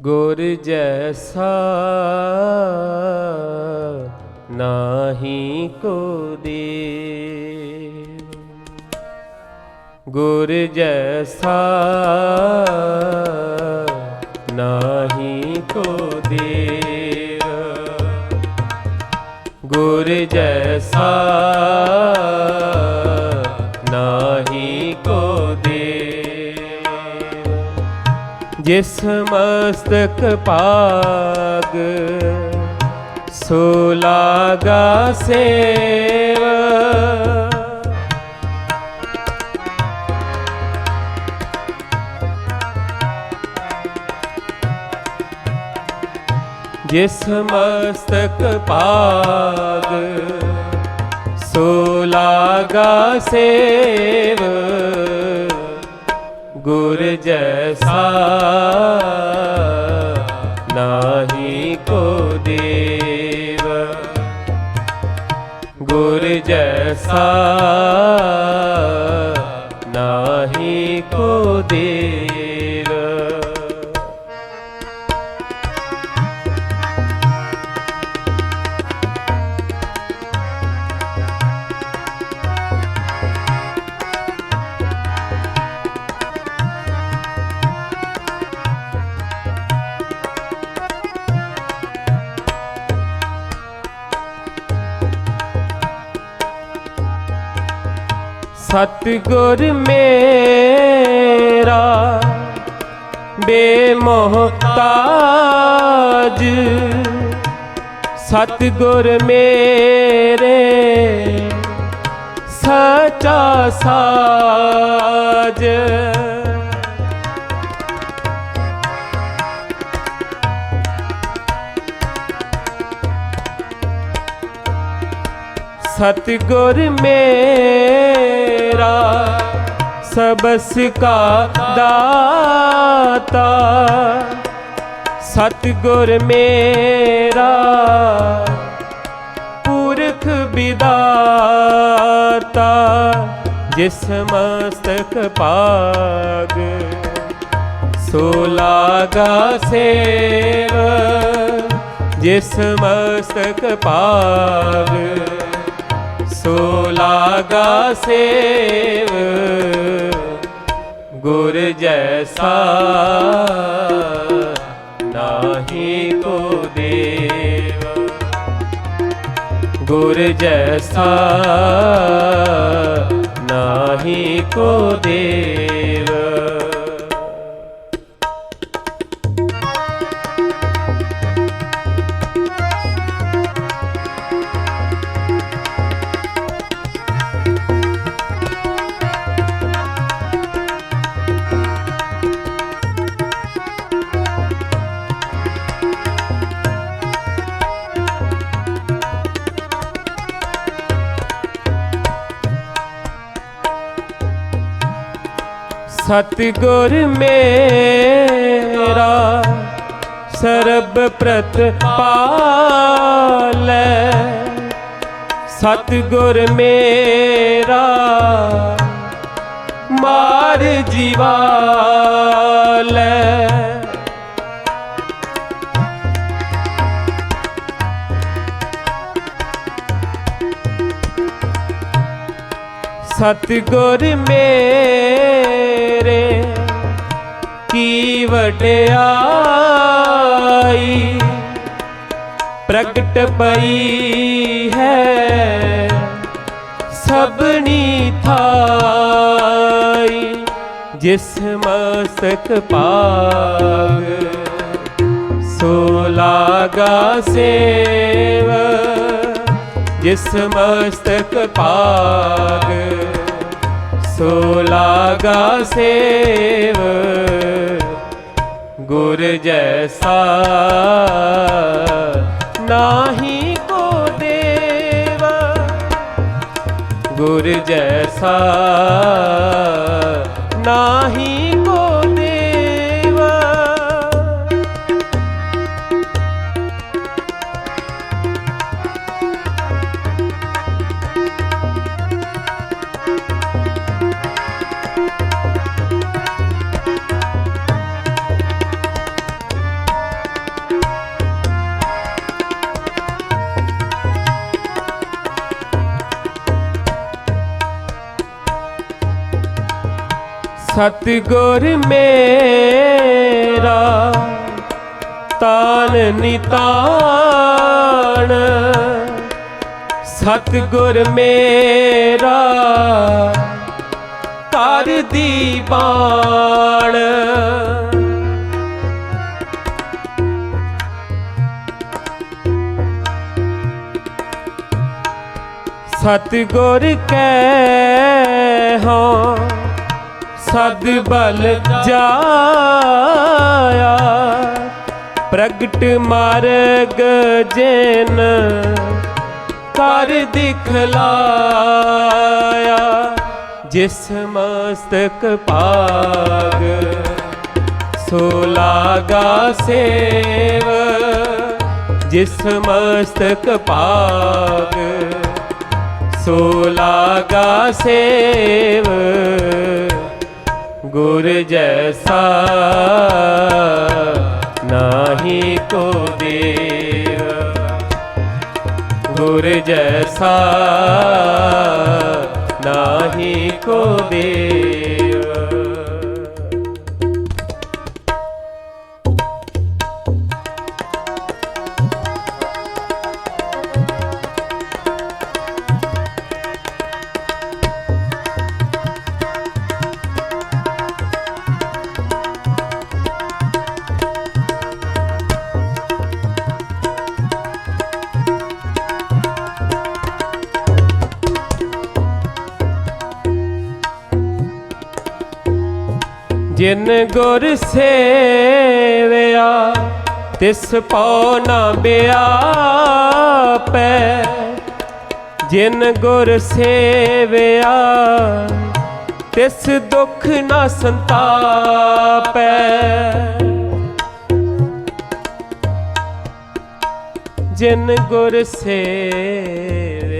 ਗੁਰ ਜੈਸਾ ਨਾਹੀ ਕੋ ਦੇਵ। ਗੁਰ ਜੈਸਾ ਨਾਹੀ ਕੋ ਦੇਵ। ਗੁਰ ਜੈਸਾ ਜਿਸ ਮਸਤਕ ਪਾਗ ਸੋ ਲਾਗਾ ਸੇਵ। ਜਿਸ ਮਸਤਕ ਭਾਗ ਸੋ ਲਾਗਾ ਸੇਵ। ਗੁਰ ਜੈਸਾ ਨਾਹੀ ਕੋ ਦੇਵ। ਗੁਰ ਜੈਸਾ ਨਾਹੀ ਕੋ ਦੇਵ। ਸਤਿਗੁਰ ਮੇਰਾ ਬੇਮੋਹਤਾਜ। ਸਤਿਗੁਰ ਮੇਰੇ ਸਚਾ ਸਾਜ। ਸਤਿਗੁਰ ਮੇਰਾ ਸਬਸ ਕਾ ਦਾਤਾ। ਸਤਿਗੁਰ ਮੇਰਾ ਪੁਰਖ ਵਿਦਾਤਾ, ਜਿਸ ਮਸਤਕ ਪਾਗ ਸੋ ਲਾਗਾ ਸੇਵ, ਜਿਸ ਮਸਤਕ ਪਾਗ ਸੋ ਲਾਗਾ ਸੇਵ ਗੁਰ ਜੈਸਾ ਨਾਹੀ ਕੋ ਦੇਵ। ਗੁਰ ਜੈਸਾ ਨਾਹੀ ਕੋ ਦੇਵ। ਸਤਿਗੁਰ ਮੇਰਾ ਸਰਬ ਪ੍ਰਤ ਪਾਲੈ। ਸਤਿਗੁਰ ਮੇਰਾ ਮਾਰ ਜੀਵਾਲੈ। ਸਤਿਗੁਰ ਮੇ ਵਡਿਆਈ ਪ੍ਰਗਟ ਪਈ ਹੈ, ਸਭਨੀ ਥਾਈ, ਜਿਸ ਮਸਤਕ ਪਾਗ ਸੋ ਲਾਗਾ ਸੇਵ, ਜਿਸ ਮਸਤਕ ਪਾਗ ਸੋ ਲਾਗਾ ਸੇਵ। ਗੁਰ ਜੈਸਾ ਨਾਹੀ ਕੋ ਦੇਵ। ਗੁਰ ਜੈਸਾ ਨਾਹੀ ਸਤਿਗੁਰ ਮੇਰਾ ਤਾਨ ਨਿਤਾਣ ਸਤਿਗੁਰ ਮੇਰਾ ਤਾਰ ਦੀ ਬਾਣ। ਸਤਿਗੁਰ ਕੈ ਹੋ ਸਦ ਬਲ ਜਾਇਆ। ਪ੍ਰਗਟ ਮਾਰਗ ਜਿਨ ਕਰ ਦਿਖਲਾਇਆ। ਜਿਸ ਮਸਤਕ ਭਾਗ ਸੋ ਲਾਗਾ ਸੇਵ। ਜਿਸ ਮਸਤਕ ਭਾਗ ਸੋ ਲਾਗਾ ਸੇਵ। ਗੁਰ ਜੈਸਾ ਨਾਹੀ ਕੋ ਦੇਵ ਗੁਰ ਜੈਸਾ ਨਾਹੀ ਕੋ ਦੇਵ ਜਿਨ ਗੁਰ ਸੇਵਿਆ, ਤਿਸ ਪਉ ਨਾ ਬਿਆਪੈ। ਜਿਨ ਗੁਰ ਸੇਵਿਆ, ਤਿਸ ਦੁਖ ਨਾ ਸੰਤਾਪੈ। ਜਿਨ ਗੁਰ ਸੇਵਿਆ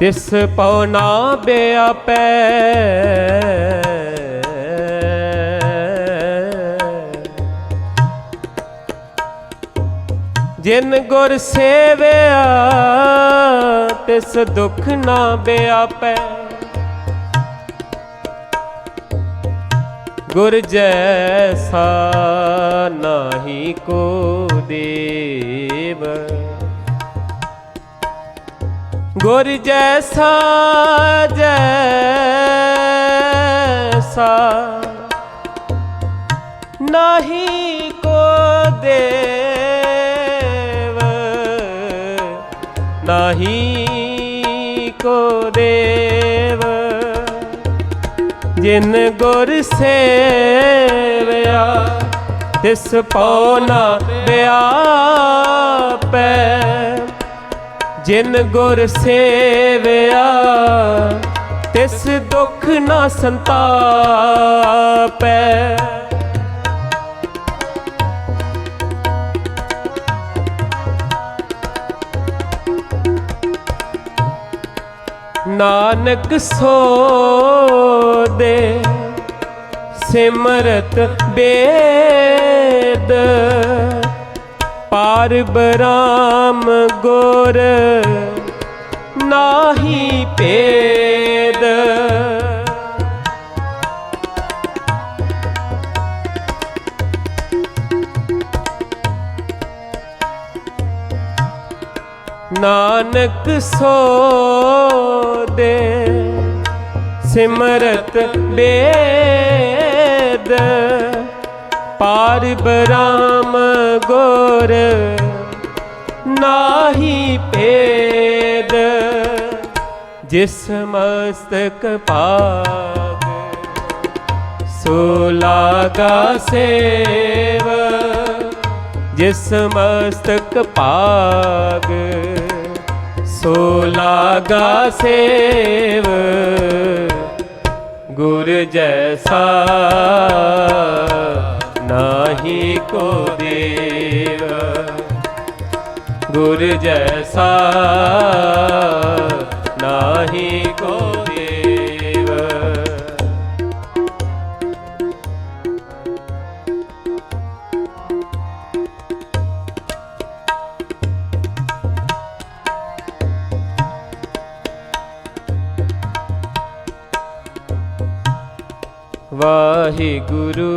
ਤਿਸ ਪਉ ਨਾ ਬਿਆਪੈ। ਜਿਨ ਗੁਰ ਸੇਵਿਆ, ਤਿਸ ਦੁਖ ਨਾ ਬਿਆਪੈ। ਗੁਰ ਜੈਸਾ ਨਾਹੀ ਕੋ ਦੇਵ। ਗੁਰ ਜੈਸਾ ਜੈਸਾ। ਨਹੀਂ ਕੋ ਦੇਵ, ਨਹੀਂ ਕੋ ਦੇਵ। ਜਿਨ ਗੁਰ ਸੇਵਿਆ, ਤਿਸ ਪਉ ਨਾ ਬਿਆਪੈ ਜਿਨ ਗੁਰ ਸੇਵਿਆ ਤਿਸ ਦੁਖ ਨਾ ਸੰਤਾਪੈ। ਨਾਨਕ ਸੋ ਦੇ ਸਿਮਰਤ ਬੇਦ। ਪਾਰ ਬਰਾਮ ਗੋਰ ਨਾਹੀ ਭੇਦ। ਨਾਨਕ ਸੋ ਦੇ ਸਿਮਰਤ ਬੇਦ। ਪਾਰ ਬਰਾਮ ਗੋਰ ਨਾਹੀ ਭੇਦ, ਜਿਸ ਮਸਤਕ ਭਾਗ ਸੋ ਲਾਗਾ ਸੇਵ, ਜਿਸ ਮਸਤਕ ਭਾਗ ਸੋ ਲਾਗਾ ਸੇਵ, ਗੁਰ ਜੈਸਾ ਨਾਹੀ ਕੋ ਦੇਵ। ਗੁਰ ਜੈਸਾ ਨਾਹੀ ਕੋ ਦੇਵ। ਵਾਹਿਗੁਰੂ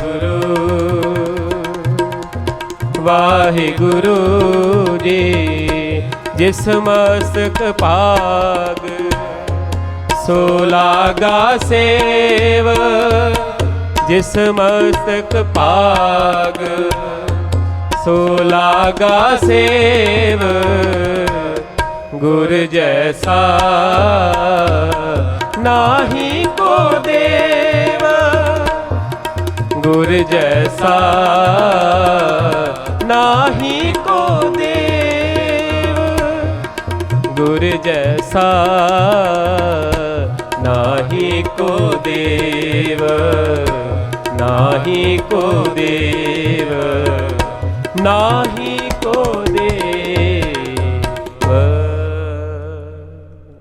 ਵਾਹਿਗੁਰੂ ਜੀ, ਜਿਸ ਮਸਤਕ ਭਾਗ ਸੋ ਲਾਗਾ ਸੇਵ, ਜਿਸ ਮਸਤਕ ਪਾਗ ਸੋ ਲਾਗਾ ਸੇਵ, ਗੁਰ ਜੈਸਾ ਨਾਹੀ ਕੋ ਦੇਵ, ਗੁਰ ਜੈਸਾ ਨਾਹੀ ਕੋ ਦੇਵ ਗੁਰ ਜੈਸਾ ਨਾਹੀ ਕੋ ਦੇਵ ਨਾਹੀ ਕੋ ਦੇਵ ਨਾਹੀ